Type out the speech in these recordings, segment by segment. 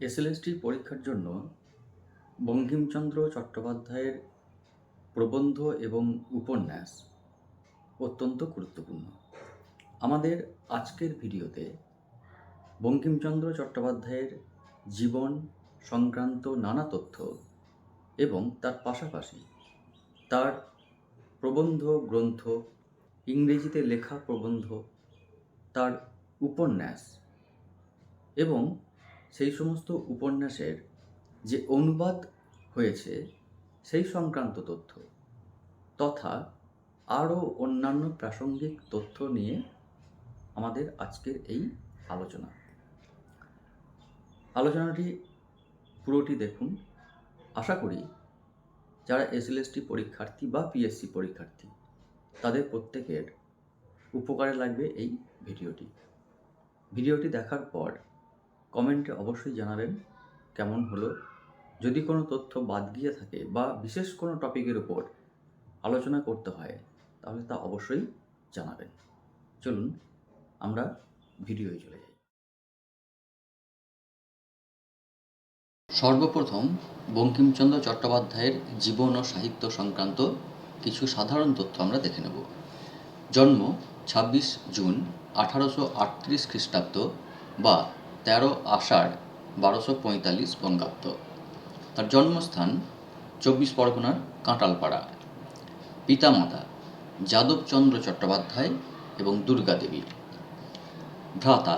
SLST পরীক্ষার জন্য বঙ্কিমচন্দ্র চট্টোপাধ্যায়ের প্রবন্ধ এবং উপন্যাস অত্যন্ত গুরুত্বপূর্ণ। আমাদের আজকের ভিডিওতে বঙ্কিমচন্দ্র চট্টোপাধ্যায়ের জীবন সংক্রান্ত নানা তথ্য এবং তার পাশাপাশি তার প্রবন্ধ গ্রন্থ, ইংরেজিতে লেখা প্রবন্ধ, তার উপন্যাস এবং সেই সমস্ত উপন্যাসের যে অনুবাদ হয়েছে, সেই সংক্রান্ত তথ্য তথা আরও অন্যান্য প্রাসঙ্গিক তথ্য নিয়ে আমাদের আজকের এই আলোচনা। আলোচনাটি পুরোটি দেখুন। আশা করি যারা এসএলএসটি পরীক্ষার্থী বা পিএসসি পরীক্ষার্থী, তাদের প্রত্যেকের উপকারে লাগবে এই ভিডিওটি। ভিডিওটি দেখার পর কমেন্টে অবশ্যই জানাবেন কেমন হলো। যদি কোনো তথ্য বাদ গিয়ে থাকে বা বিশেষ কোনো টপিকের উপর আলোচনা করতে হয়, তাহলে তা অবশ্যই জানাবেন। চলুন, আমরা ভিডিওয় চলে যাই। সর্বপ্রথম, বঙ্কিমচন্দ্র চট্টোপাধ্যায়ের জীবন ও সাহিত্য সংক্রান্ত কিছু সাধারণ তথ্য আমরা দেখে নেব। জন্ম ছাব্বিশ জুন আঠারোশো আটত্রিশ খ্রিস্টাব্দ বা তেরো আষাঢ় বারোশো পঁয়তাল্লিশ বঙ্গাব্দ। তার জন্মস্থান চব্বিশ পরগনার কাঁটালপাড়া পিতামাতা যাদবচন্দ্র চট্টোপাধ্যায় এবং দুর্গা দেবী। ভ্রাতা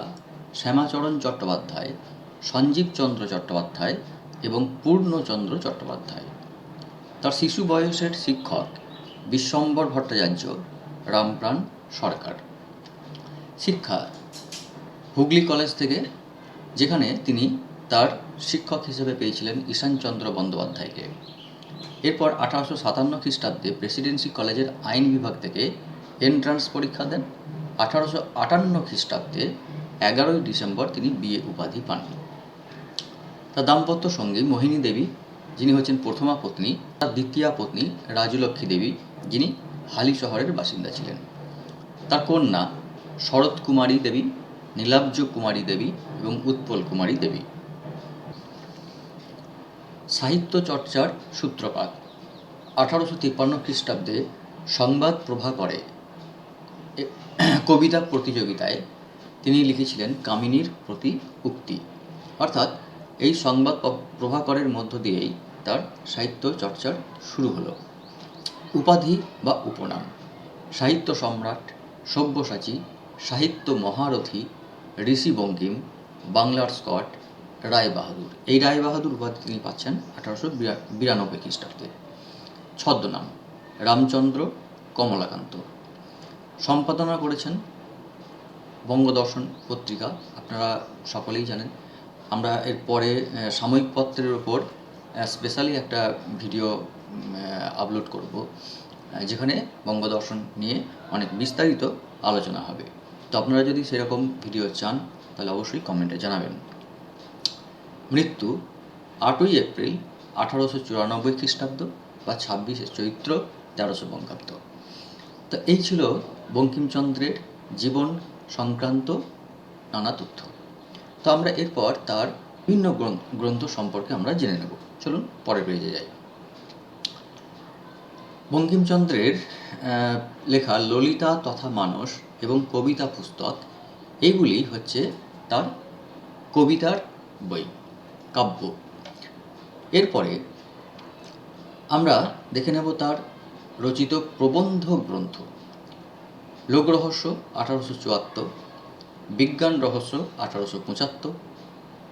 শ্যামাচরণ চট্টোপাধ্যায়, সঞ্জীবচন্দ্র চট্টোপাধ্যায় এবং পূর্ণচন্দ্র চট্টোপাধ্যায়। তার শিশু বয়সের শিক্ষক বিশ্বম্বর ভট্টাচার্য, রামপ্রাণ সরকার। শিক্ষা হুগলি কলেজ থেকে যেখানে তিনি তার শিক্ষক হিসেবে পেয়েছিলেন ঈশানচন্দ্র বন্দ্যোপাধ্যায়কে। এরপর আঠারোশো সাতান্ন খ্রিস্টাব্দে প্রেসিডেন্সি কলেজের আইন বিভাগ থেকে এন্ট্রান্স পরীক্ষা দেন। আঠারোশো আটান্ন খ্রিস্টাব্দে এগারোই ডিসেম্বর তিনি বিএ উপাধি পান। তার দাম্পত্য সঙ্গী মোহিনী দেবী, যিনি হচ্ছেন প্রথমা পত্নী, তার দ্বিতীয়া পত্নী রাজলক্ষ্মী দেবী, যিনি হালি শহরের বাসিন্দা ছিলেন। তার কন্যা শরৎ কুমারী দেবী নীলাব্জ কুমারী দেবী এবং উৎপল কুমারী দেবী। সাহিত্য চর্চার সূত্রপাত। আঠারোশো তিপ্পান্ন খ্রিস্টাব্দে সংবাদ প্রভাকরে কবিতা প্রতিযোগিতায় তিনি লিখেছিলেন কামিনীর প্রতি উক্তি। অর্থাৎ এই সংবাদ প্রভাকরের মধ্য দিয়েই তার সাহিত্য চর্চার শুরু হলো। উপাধি বা উপনাম। সাহিত্য সম্রাট, সব্যসাচী, সাহিত্য মহারথী ঋষি বঙ্কিম, বাংলার স্কট, রায় বাহাদুর। এই রায় বাহাদুর উপাধি তিনি পাচ্ছেন আঠারোশো বিরানব্বই খ্রিস্টাব্দে। ছদ্মনাম, রামচন্দ্র কমলাকান্ত। সম্পাদনা করেছেন বঙ্গদর্শন পত্রিকা, আপনারা সকলেই জানেন। আমরা এর পরে সাময়িক পত্রের ওপর স্পেশালি একটা ভিডিও আপলোড করব যেখানে বঙ্গদর্শন নিয়ে অনেক বিস্তারিত আলোচনা হবে। তো আপনারা যদি সেরকম ভিডিও চান, তাহলে অবশ্যই কমেন্টে জানাবেন। মৃত্যু আটই এপ্রিল আঠারোশো চুরানব্বই খ্রিস্টাব্দ বা ছাব্বিশে চৈত্র তেরোশো বঙ্গাব্দ। তো এই ছিল বঙ্কিমচন্দ্রের জীবন সংক্রান্ত নানা তথ্য। তো আমরা এরপর তার বিভিন্ন গ্রন্থ সম্পর্কে আমরা জেনে নেব। চলুন পরে পেজে যাই। বঙ্কিমচন্দ্রের লেখা ললিতা তথা মানস এবং কবিতা পুস্তক, এইগুলি হচ্ছে তার কবিতার বই, কাব্য। এরপরে আমরা দেখে নেব তার রচিত প্রবন্ধ গ্রন্থ। লোকরহস্য আঠারোশো চুয়াত্তর, বিজ্ঞান রহস্য আঠারোশো পঁচাত্তর,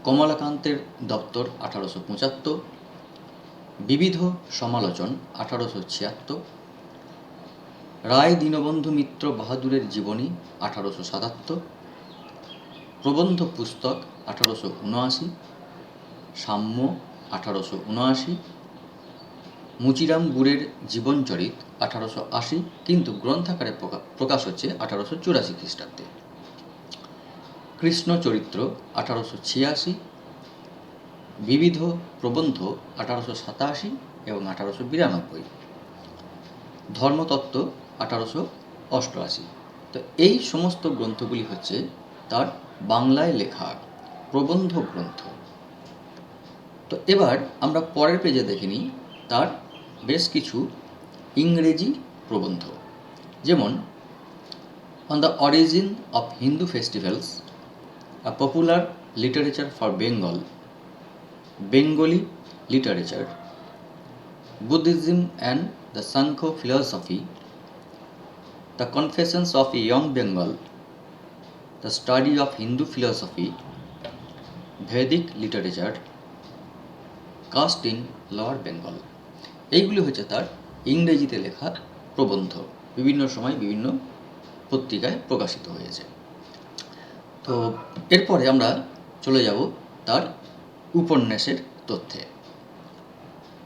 কমলাকান্তের দপ্তর আঠারোশো পঁচাত্তর, বিবিধ সমালোচন আঠারোশো ছিয়াত্তর রায় দীনবন্ধু মিত্র বাহাদুরের জীবনী আঠারোশো সাতাত্তর, প্রবন্ধ পুস্তক আঠারোশো উনআশি, সাম্য আঠারোশো উনআশি, মুচিরাম গুড়ের জীবনচরিত আঠারোশো আশি, কিন্তু গ্রন্থাকারে প্রকা- প্রকাশ হচ্ছে আঠারোশো চুরাশি খ্রিস্টাব্দে। কৃষ্ণ চরিত্র আঠারোশো ছিয়াশি, বিবিধ প্রবন্ধ আঠারোশো সাতাশি এবং আঠারোশো বিরানব্বই। ধর্মতত্ত্ব আঠারোশো অষ্টআশি। তো এই সমস্ত গ্রন্থগুলি হচ্ছে তার বাংলায় লেখা প্রবন্ধ গ্রন্থ। তো এবার আমরা পরের পেজে দেখে নিই তার বেশ কিছু ইংরেজি প্রবন্ধ। যেমন on the origin of Hindu festivals a popular literature for Bengal Bengali literature Buddhism and the Sankhya philosophy the confessions of a young Bengal the study of Hindu philosophy Vedic literature caste in lower Bengal এইগুলি হচ্ছে তার ইংরেজিতে লেখা প্রবন্ধ। বিভিন্ন সময় বিভিন্ন পত্রিকায় প্রকাশিত হয়েছে। তো এরপরে আমরা চলে যাব তার উপন্যাসের তথ্যে।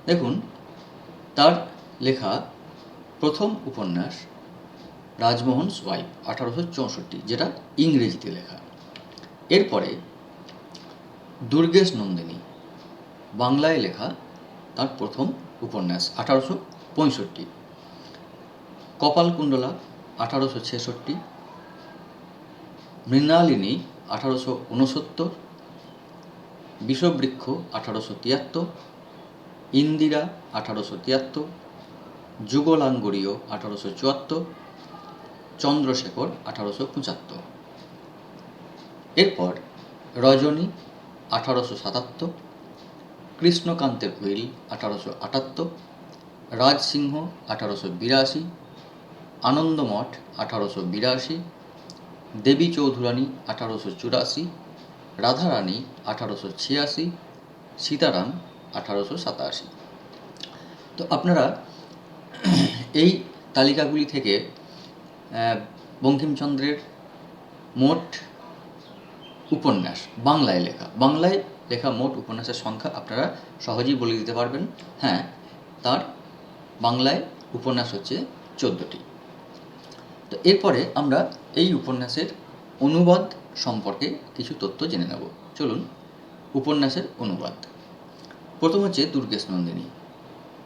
দেখুন, তার লেখা প্রথম উপন্যাস রাজমোহন সোয়াইপ আঠারোশো চৌষট্টি, যেটা ইংরেজিতে লেখা। এরপরে দুর্গেশ নন্দিনী, বাংলায় লেখা তার প্রথম উপন্যাস, আঠারোশো পঁয়ষট্টি। কপালকুণ্ডলা, আঠারোশো ছেষট্টি। মৃণালিনী, আঠারোশো উনসত্তর বিষবৃক্ষ, আঠারোশো তিয়াত্তর। ইন্দিরা, আঠারোশো তিয়াত্তর। যুগলাঙ্গরীয় আঠারোশো চুয়াত্তর। চন্দ্রশেখর আঠারোশো পঁচাত্তর। এরপর রজনী আঠারোশো সাতাত্তর, কৃষ্ণকান্তের উইল আঠারোশো আটাত্তর, রাজসিংহ আঠারোশো বিরাশি, আনন্দমঠ আঠারোশো বিরাশি, দেবী চৌধুরানী আঠারোশো চুরাশি, রাধারানী আঠারোশো ছিয়াশি, সীতারাম আঠারোশো সাতাশি। তো আপনারা এই তালিকাগুলি থেকে বঙ্কিমচন্দ্রের মোট উপন্যাস, বাংলায় লেখা। বাংলায় লেখা মোট উপন্যাসের সংখ্যা আপনারা সহজেই বলে দিতে পারবেন। হ্যাঁ তার বাংলায় উপন্যাস হচ্ছে চোদ্দোটি। তো এরপরে আমরা এই উপন্যাসের অনুবাদ সম্পর্কে কিছু তথ্য জেনে নেব। চলুন, উপন্যাসের অনুবাদ। প্রথম হচ্ছে দুর্গেশ নন্দিনী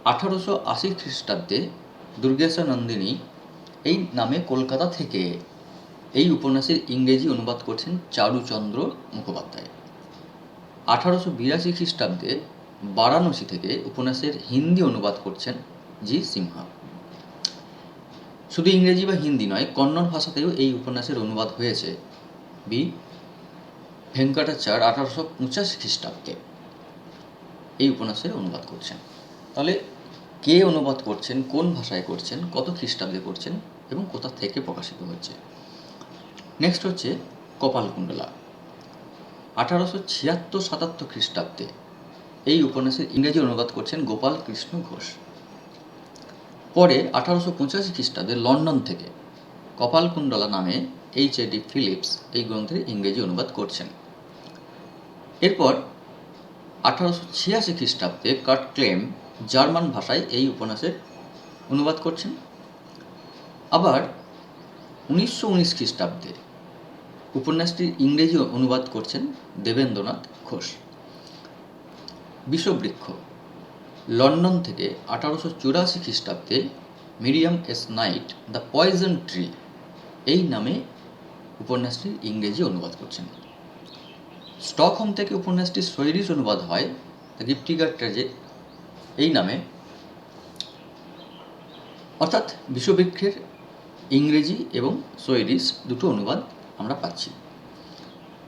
আঠারোশো আশি খ্রিস্টাব্দে দুর্গেশ্বর নন্দিনী এই নামে কলকাতা থেকে এই উপন্যাসের ইংরেজি অনুবাদ করছেন চারুচন্দ্র মুখোপাধ্যায়। আঠারোশো বিরাশি খ্রিস্টাব্দে বারাণসী থেকে উপন্যাসের হিন্দি অনুবাদ করছেন জি সিমহা। শুধু ইংরেজি বা হিন্দি নয়, কন্নড় ভাষাতেও এই উপন্যাসের অনুবাদ হয়েছে বি ভেঙ্কটাচার আঠারোশো পঁচাশি খ্রিস্টাব্দে। এই উপন্যাসের অনুবাদ করছেন। তাহলে কে অনুবাদ করছেন, কোন ভাষায় করছেন, কত খ্রিস্টাব্দে করছেন? এবং কোথা থেকে প্রকাশিত হচ্ছে নেক্সট হচ্ছে কপালকুণ্ডলা। আঠারোশো ছিয়াত্তর সাতাত্তর খ্রিস্টাব্দে এই উপন্যাসের ইংরেজি অনুবাদ করছেন গোপাল কৃষ্ণ ঘোষ। পরে আঠারোশো পঁচাশি খ্রিস্টাব্দে লন্ডন থেকে কপালকুণ্ডলা নামে এইচ এডি ফিলিপস এই গ্রন্থের ইংরেজি অনুবাদ করছেন। এরপর আঠারোশো ছিয়াশি খ্রিস্টাব্দে কাট ক্লেম জার্মান ভাষায় এই উপন্যাসের অনুবাদ করছেন। আবার উনিশশো উনিশ খ্রিস্টাব্দে উপন্যাসটির ইংরেজি অনুবাদ করছেন দেবেন্দ্রনাথ ঘোষ। বিষবৃক্ষ লন্ডন থেকে আঠারোশো চুরাশি খ্রিস্টাব্দে Miriam S Knight the poison tree এই নামে উপন্যাসটির ইংরেজি অনুবাদ করছেন। স্টকহোম থেকে উপন্যাসটির সৈরিশ অনুবাদ হয় দ্য গিফটিগার ট্রেজে এই নামে। অর্থাৎ বিশ্ববৃক্ষের ইংরেজি এবং সৈরিশ দুটো অনুবাদ আমরা পাচ্ছি।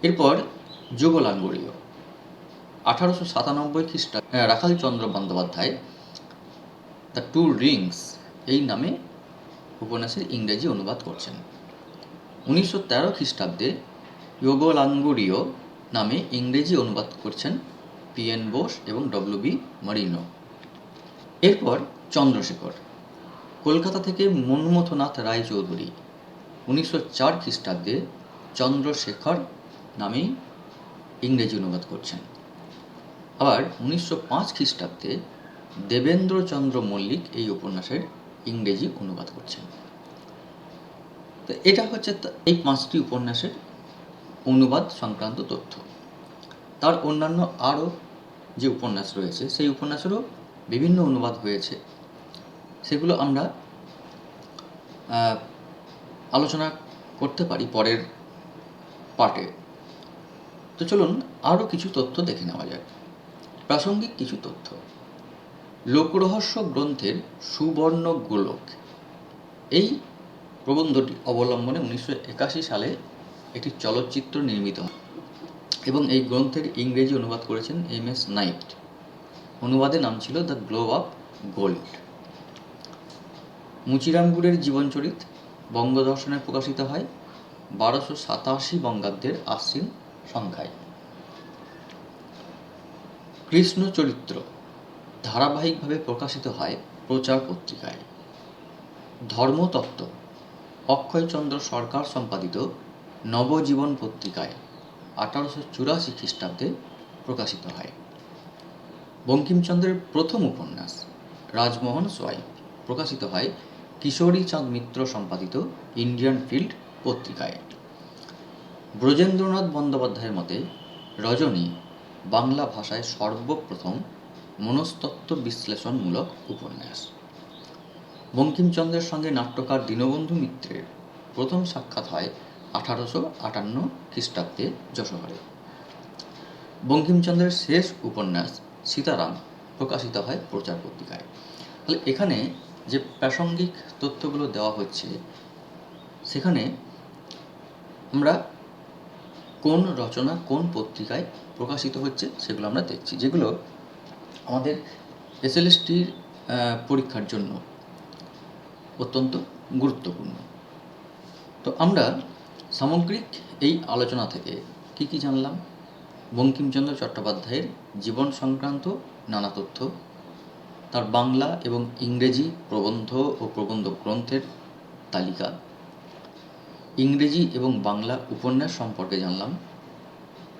এরপর যুগলাঙ্গরীয়। আঠারোশো সাতানব্বই খ্রিস্টা Rakhal Chandra Bandyopadhyay, the two rings এই নামে উপন্যাসের ইংরেজি অনুবাদ করছেন। উনিশশো তেরো খ্রিস্টাব্দে যোগলাঙ্গুরীয় নামে ইংরেজি অনুবাদ করছেন পি এন বোস এবং ডব্লিউ বি মারিনো। এরপর চন্দ্রশেখর। কলকাতা থেকে মনমথনাথ রায়চৌধুরী, উনিশশো চার খ্রিস্টাব্দে চন্দ্রশেখর নামেই ইংরেজি অনুবাদ করছেন। আবার উনিশশো পাঁচ খ্রিস্টাব্দে দেবেন্দ্রচন্দ্র মল্লিক এই উপন্যাসের ইংরেজি অনুবাদ করছেন। তো এটা হচ্ছে এই পাঁচটি উপন্যাসের অনুবাদ সংক্রান্ত তথ্য। তার অন্যান্য আরও যে উপন্যাস রয়েছে, সেই উপন্যাসেরও বিভিন্ন অনুবাদ হয়েছে। সেগুলো আমরা আলোচনা করতে পারি পরের পার্টে। তো চলুন আরও কিছু তথ্য দেখে নেওয়া যাক। প্রাসঙ্গিক কিছু তথ্য। লোকরহস্য গ্রন্থের সুবর্ণ গোলক এই প্রবন্ধটি অবলম্বনে উনিশশো একাশি সালে একটি চলচ্চিত্র নির্মিত হয় এবং এই গ্রন্থের ইংরেজি অনুবাদ করেছেন এম এস নাইট। অনুবাদের নাম ছিল দ্য গ্লো অফ গোল্ড। মুচিরামগুড়ের জীবনচরিত বঙ্গদর্শনে প্রকাশিত হয় বারোশো সাতাশি বঙ্গাব্দের আশ্বিন সংখ্যায়। কৃষ্ণ চরিত্র ধারাবাহিকভাবে প্রকাশিত হয় প্রচার পত্রিকায়। ধর্মতত্ত্ব অক্ষয়চন্দ্র সরকার সম্পাদিত নবজীবন পত্রিকায় আঠারোশো চুরাশি খ্রিস্টাব্দে প্রকাশিত হয়। বঙ্কিমচন্দ্রের প্রথম উপন্যাস রাজমোহন সোয়াই প্রকাশিত হয় কিশোরী চাঁদ মিত্র সম্পাদিত ইন্ডিয়ান ফিল্ড পত্রিকায়। ব্রজেন্দ্রনাথ বন্দ্যোপাধ্যায়ের মতে, রজনী বাংলা ভাষায় সর্বপ্রথম মনস্তত্ত্ব বিশ্লেষণমূলক উপন্যাস। বঙ্কিমচন্দ্রের সঙ্গে নাট্যকার দীনবন্ধু মিত্রের প্রথম সাক্ষাৎ হয় আঠারোশো আটান্ন খ্রিস্টাব্দে যশোহরে। বঙ্কিমচন্দ্রের শেষ উপন্যাস সীতারাম প্রকাশিত হয় প্রচার পত্রিকায়। তাহলে এখানে যে প্রাসঙ্গিক তথ্যগুলো দেওয়া হচ্ছে, সেখানে আমরা কোন রচনা, কোন পত্রিকায় প্রকাশিত হচ্ছে সেগুলো আমরা দেখছি, যেগুলো আমাদের এসএলএসটির পরীক্ষার জন্য অত্যন্ত গুরুত্বপূর্ণ। তো আমরা সামগ্রিক এই আলোচনা থেকে কি কি জানলাম? বঙ্কিমচন্দ্র চট্টোপাধ্যায়ের জীবন সংক্রান্ত নানা তথ্য তার বাংলা এবং ইংরেজি প্রবন্ধ ও প্রবন্ধ গ্রন্থের তালিকা। ইংরেজি এবং বাংলা উপন্যাস সম্পর্কে জানলাম।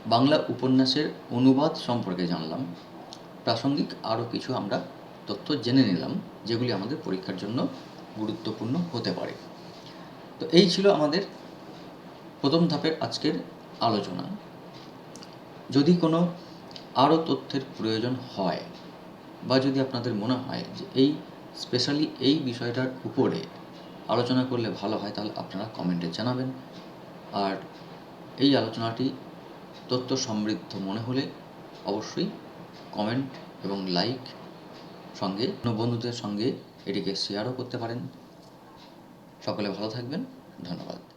বাংলা উপন্যাসের অনুবাদ সম্পর্কে জানলাম। প্রাসঙ্গিক আরও কিছু আমরা তথ্য জেনে নিলাম, যেগুলি আমাদের পরীক্ষার জন্য গুরুত্বপূর্ণ হতে পারে। তো এই ছিল আমাদের প্রথম ধাপের আজকের আলোচনা। যদি কোনো আরও তথ্যের প্রয়োজন হয় বা যদি আপনাদের মনে হয় যে এই স্পেশালি এই বিষয়টার উপরে আলোচনা করলে ভালো হয়, তাহলে আপনারা কমেন্টে জানাবেন। আর এই আলোচনাটি তথ্য সমৃদ্ধ মনে হলে অবশ্যই কমেন্ট এবং লাইক সঙ্গে বন্ধুদের সঙ্গে এটিকে শেয়ারও করতে পারেন। সকলে ভালো থাকবেন। ধন্যবাদ।